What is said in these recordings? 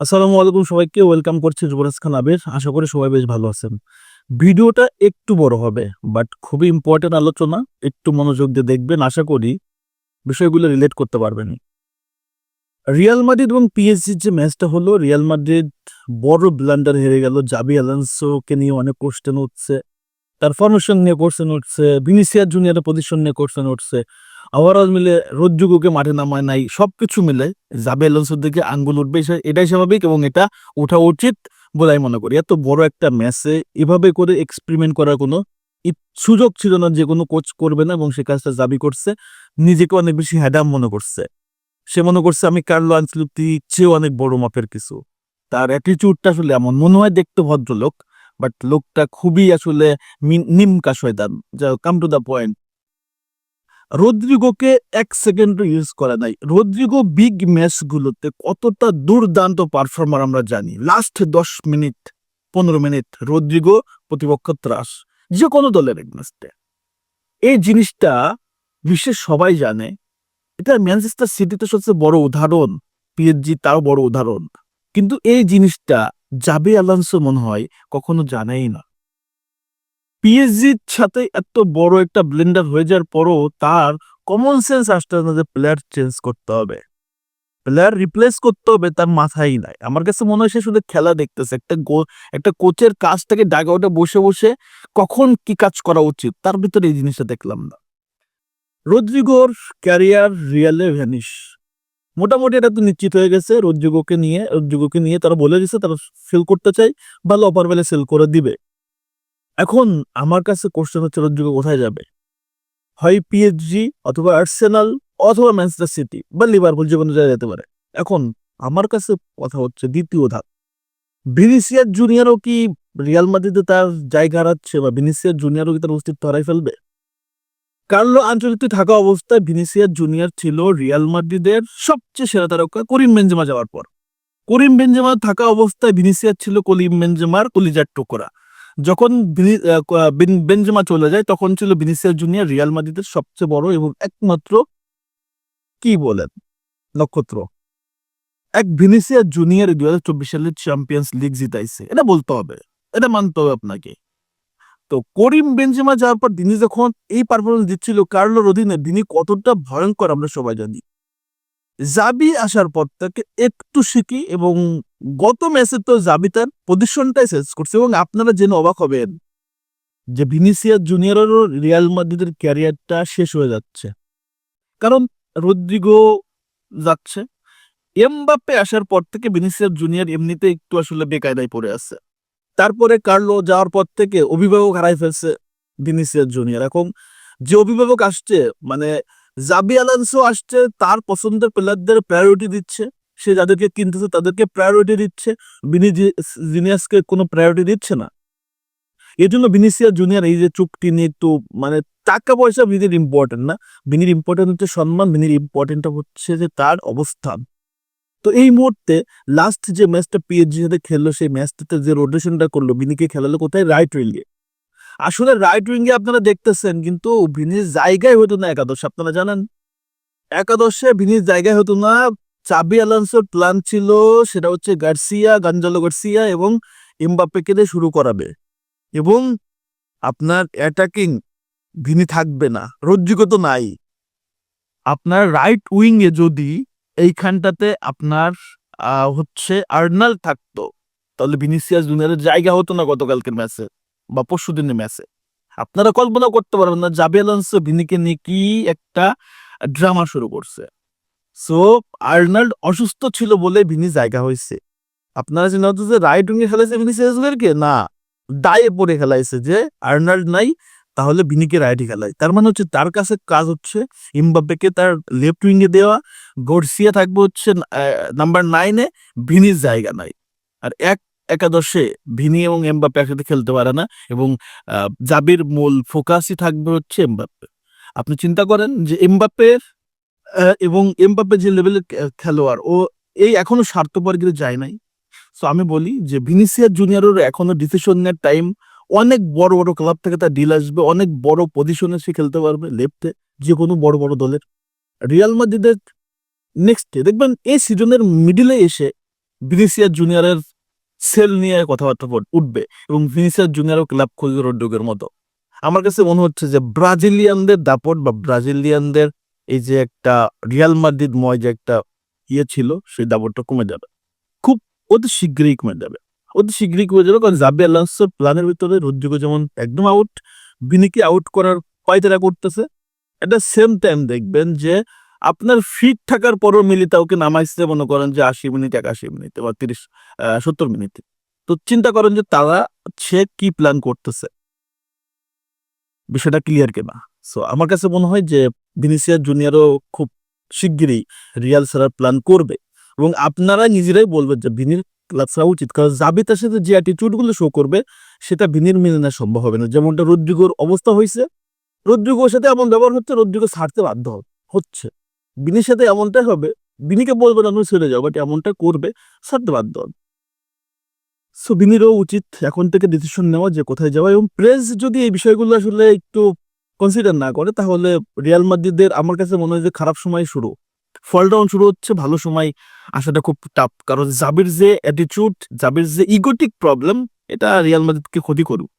আসসালামু আলাইকুম সবাইকে, ওয়েলকাম করছি যুবরাজ খান আবির। আশা করি সবাই বেশ ভালো আছেন। ভিডিওটা একটু বড় হবে, বাট খুবই ইম্পর্টেন্ট আলোচনা, একটু মনোযোগ দিয়ে দেখবেন। আশা করি বিষয়গুলো রিলেট করতে পারবেন। রিয়াল মাদ্রিদ এবং পিএসজির যে ম্যাচটা হলো, রিয়াল মাদ্রিদ বড় ব্লান্ডার হেরে গেল। জাবি অ্যালান্সোকে নিয়ে অনেক কোশ্চেন উঠছে। তার ফরমেশন নিয়ে কোশ্চেন উঠছে ভিনিসিয়ার জুনিয়রের পজিশন নিয়ে কোশ্চেন উঠছে ওভারঅল মিলে রোদ্রুগুকে মাঠে নামায় নাই, সবকিছু মিলে জাবে অ্যালোনসোর দিকে আঙ্গুল উঠবে এটাই স্বাভাবিক এবং এটা ওঠা উচিত বলে আমি মনে করি। এত বড় একটা ম্যাচে এভাবে করে এক্সপেরিমেন্ট করার কোনো সুযোগ ছিল না, যে কোনো কোচ করবে না এবং সে কাজটা জাবি করছে, নিজেকে অনেক বেশি হ্যাডাম মনে করছে। সে মনে করছে, আমি কার্লো আনসিলুতি চেয়েও অনেক বড় মাপের কিছু। তার অ্যাটিটিউডটা আসলে এমন, মনে হয় দেখতে ভদ্রলোক। বাট লোকটা খুবই আসলে নিমকা শয়তান যা কাম টু দ্য পয়েন্ট রদ্রিগোকে এক সেকেন্ডও ইউজ করে নাই। রদ্রিগো বিগ ম্যাচগুলোতে কতটা দুর্দান্ত পারফর্মার আমরা জানি। লাস্ট দশ মিনিট পনেরো মিনিট রদ্রিগো প্রতিপক্ষ ত্রাস। যে কোনো দলের এগনেস্টে। এই জিনিসটা বিশ্বের সবাই জানে। এটা ম্যানচেস্টার সিটিতে সবচেয়ে বড় উদাহরণ পিএসজি তারও বড় উদাহরণ। কিন্তু এই জিনিসটা জাবে অ্যালান্সো মনে হয়, কখনো জানেই না। পিএসজির সাথে এত বড় একটা ব্লেন্ডার হয়ে যাওয়ার পরও তার কমন সেন্স আসতে না যে প্লেয়ার চেঞ্জ করতে হবে। প্লেয়ার রিপ্লেস করতে হবে তার মাথায় নাই। আমার কাছে মনে হয় সে শুধু খেলা দেখতেছে, একটা গো, একটা কোচের কাজটাকে ডাগাউটে বসে বসে কখন কি কাজ করা উচিত, তার ভিতরে এই জিনিসটা দেখলাম না। রদ্রিগোর ক্যারিয়ার রিয়ালে ভ্যানিশ মোটামুটি এটা তো নিশ্চিত হয়ে গেছে। রদ্রিগোকে নিয়ে রদ্রিগোকে নিয়ে তারা বলে দিছে তারা সেল করতে চাই বা অপার বেলে সেল করে দিবে। এখন আমার কাছে কোশ্চেন হচ্ছে রদ্রিগো কোথায় যাবে? হয় পিএইচজি অথবা আর্সেনাল অথবা ম্যানচেস্টার সিটি বা লিভারপুল যে কোনো জায়গায় যেতে পারে। এখন আমার কাছে কথা হচ্ছে দ্বিতীয় ধাপ। ভিনিসিয়ার জুনিয়রও কি রিয়াল মাদ্রিদে তার জায়গা হারাচ্ছে বা ভিনিসিয়ার জুনিয়রও কি তার অস্তিত্ব হারাই ফেলবে? কার্লো আঞ্চলিক থাকা অবস্থায় ভিনিসিয়ার জুনিয়র ছিল রিয়াল মাদ্রিদের সবচেয়ে সেরা তারকা করিম বেঞ্জেমা যাওয়ার পর। করিম বেঞ্জেমা থাকা অবস্থায় ভিনিসিয়ার ছিল কলিম বেঞ্জেমার কলিজার টুকরা। যখন বেনজেমা চলে যায়, তখন ছিল ভিনিসিয়াস জুনিয়র রিয়াল মাদ্রিদের সবচেয়ে বড় এবং একমাত্র কি বলেন? নক্ষত্র। এক ভিনিসিয়াস জুনিয়র দুই হাজার চব্বিশ সালের চ্যাম্পিয়ন্স লিগ জিতাইছে। এটা বলতে হবে। এটা মানতে হবে আপনাকে। তো করিম বেনজেমা যাওয়ার পর তিনি যখন এই পারফরমেন্স দিচ্ছিল, কার্লোর অধীনে তিনি কতটা ভয়ঙ্কর আমরা সবাই জানি। জাবি আসার পর তাকে একটু শিখি এবং গত ম্যাচে তো জাবি তার পজিশনটাই শেষ করছে এবং আপনারা জেনে অবাক হবেন যে ভিনিসিয়াস জুনিয়রেরও রিয়াল মাদ্রিদের ক্যারিয়ারটা শেষ হয়ে যাচ্ছে। কারণ রদ্রিগো যাচ্ছে, এমবাপ্পে আসার পর থেকে ভিনিসিয়াস জুনিয়র এমনিতে একটু আসলে বেকায়দায় পড়ে আছে। তারপরে কার্লো যাওয়ার পর থেকে অভিভাবক হারাই ফেলছে ভিনিসিয়াস জুনিয়র। এখন যে অভিভাবক আসছে মানে জাবি আলান্সো আসছে, তার পছন্দের প্লেয়ারদের প্রায়োরিটি দিচ্ছে। সে যাদেরকে কিনতেছে তাদেরকে প্রায়োরিটি দিচ্ছে। বিনি জিনিয়াসকে কোনো প্রায়োরিটি দিচ্ছে না। এই জন্য ভিনিসিয়া জুনিয়র এই যে চুক্তি নিয়ে একটু মানে টাকা পয়সা বিনির ইম্পর্টেন্ট না। বিনির ইম্পর্টেন্ট হচ্ছে সম্মান বিনির ইম্পর্টেন্ট হচ্ছে যে তার অবস্থান। তো এই মুহূর্তে লাস্ট যে ম্যাচটা পিএইচজি সাথে খেললো, সেই ম্যাচটাতে যে রোটেশনটা করল বিনিকে খেলালো কোথায়? রাইট উইঙ্গে আসলে রাইট উইঙ্গে আপনারা দেখতেছেন, কিন্তু ভিনির জায়গায় হতো না একাদশ, আপনারা জানেন? একাদশে ভিনির জায়গায় হতো না। চাবি অ্যালান্সোর প্ল্যান ছিল, সেটা হচ্ছে গার্সিয়া, গাঞ্জালো গার্সিয়া এবং এমবাপ্পেকে দিয়ে শুরু করাবে। এবং আপনার অ্যাটাকিং ভিনি থাকবে না রজ্জিকো তো নাই। আপনার রাইট উইং এ যদি এইখানটাতে আপনার হচ্ছে আর্নাল থাকতো। তাহলে ভিনিসিয়াস জুনিয়রের জায়গা হতো না গতকালকের ম্যাচে বা পরশু দিনের ম্যাচে আপনারা কল্পনা করতে পারবেন না জাবি আলান্সো ভিনিকে নিয়ে কি একটা ড্রামা শুরু করছে। সো আর্নাল্ড অসুস্থ ছিল বলে ভিনি জায়গা হয়েছে। আপনারা হয়তো যে রাইট উইঙ্গে খেলাইছে ভিনিসিয়াস জুনিয়রকে? না। দায়ে পড়ে খেলাইছে যে, আর্নাল্ড নাই তাহলে বিনিকে রাইটে খেলায়। তার মানে হচ্ছে তার কাছে কাজ হচ্ছে ইমবাপ্পেকে তার লেফট উইঙ্গে দেওয়া, গর্সিয়া থাকবে হচ্ছে নাম্বার নাইনে ভিনির জায়গা নাই। আর এক একাদশে ভিনি এবং এমবাপ্পে একসাথে খেলতে পারে না এবং জাবির মূল ফোকাসই থাকবে হচ্ছে এমবাপ্পে। আপনি চিন্তা করেন যে এমবাপ্পের এবং এমবাপ্পে যে লেভেলের খেলোয়াড়, ও এই এখনও স্বার্থপর কিন্তু যায় নাই। সো আমি বলি যে ভিনিসিয়াস জুনিয়রের এখনও ডিসিশন নেওয়ার টাইম অনেক বড় বড় ক্লাব থেকে তার ডিল আসবে, অনেক বড় পজিশনে সে খেলতে পারবে লেফটে যে কোনো বড় বড় দলের। রিয়াল মাদ্রিদের নেক্সট দেখবেন এই সিজনের মিডিলে এসে ভিনিসিয়াস জুনিয়রের সেল নিয়ে কথাবার্তা উঠবে এবং ভিনিসিয়াস জুনিয়রও ক্লাব খুলবে রোড্রিগোর মতো। আমার কাছে মনে হচ্ছে যে ব্রাজিলিয়ানদের দাপট বা ব্রাজিলিয়ানদের এই যে একটা রিয়াল মাদ্রিদ ময় যে একটা ইয়ে ছিল, সেই দাপটটা কমে যাবে। খুব অতি শীঘ্রই কমে যাবে। অতি শীঘ্রই কমে যাবে? কারণ জাবি আলান্সোর প্ল্যানের ভিতরে, রোদ্রিগো যেমন একদম আউট ভিনিকে আউট করার পায়তারা করতেছে। এটা সেম টাইম দেখবেন যে, আপনার ফিট থাকার পরও মিলিতাওকে নামাইছে, মনে করেন যে আশি মিনিট, একাশি মিনিট বা তিরিশ সত্তর মিনিটে। তো চিন্তা করেন যে তারা, সে কি প্ল্যান করতেছে? বিষয়টা ক্লিয়ার কেনা? সো আমার কাছে মনে হয় যে ভিনিসিয়া জুনিয়রও খুব শিগগিরই রিয়াল ছাড়ার প্ল্যান করবে। এবং আপনারা নিজেরাই বলবেন যে ভিনির ছাড়া উচিত। কারণ জাবিতার সাথে যে অ্যাটিটিউডগুলো শো করবে, সেটা ভিনির মেনে নেওয়া সম্ভব হবে না। যেমনটা রদ্রিগোর অবস্থা হয়েছে, রদ্রিগোর সাথে এমন ব্যবহার হচ্ছে, রদ্রিগো ছাড়তে বাধ্য হচ্ছে। বিনির সাথে এমনটাই হবে, বিনিকে বলবে না ছেড়ে যাও। বাট এমনটা করবে, ছাড়তে বাধ্য হবে। সো বিনিরও উচিত এখন থেকে ডিসিশন নেওয়া যে কোথায় যাওয়া। এবং প্রেস যদি এই বিষয়গুলো আসলে একটু কনসিডার না করে, তাহলে রিয়াল মাদ্রিদের আমার কাছে মনে হয় যে খারাপ সময় শুরু। ফল ডাউন শুরু হচ্ছে, ভালো সময় আসাটা খুব টাফ কারণ জাবির যে অ্যাটিটিউড জাবির যে ইগোটিক প্রবলেম এটা রিয়াল মাদ্রিদকে ক্ষতি করুক।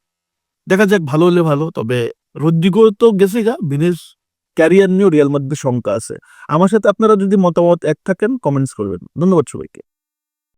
দেখা যাক, ভালো হলে ভালো, তবে রদ্রিগো তো গেছে গা। বিনেশ ক্যারিয়ার নিয়েও রিয়াল মাদ্রিদের শঙ্কা আছে। আমার সাথে আপনারা যদি মতামত এক থাকেন কমেন্টস করবেন। ধন্যবাদ সবাইকে।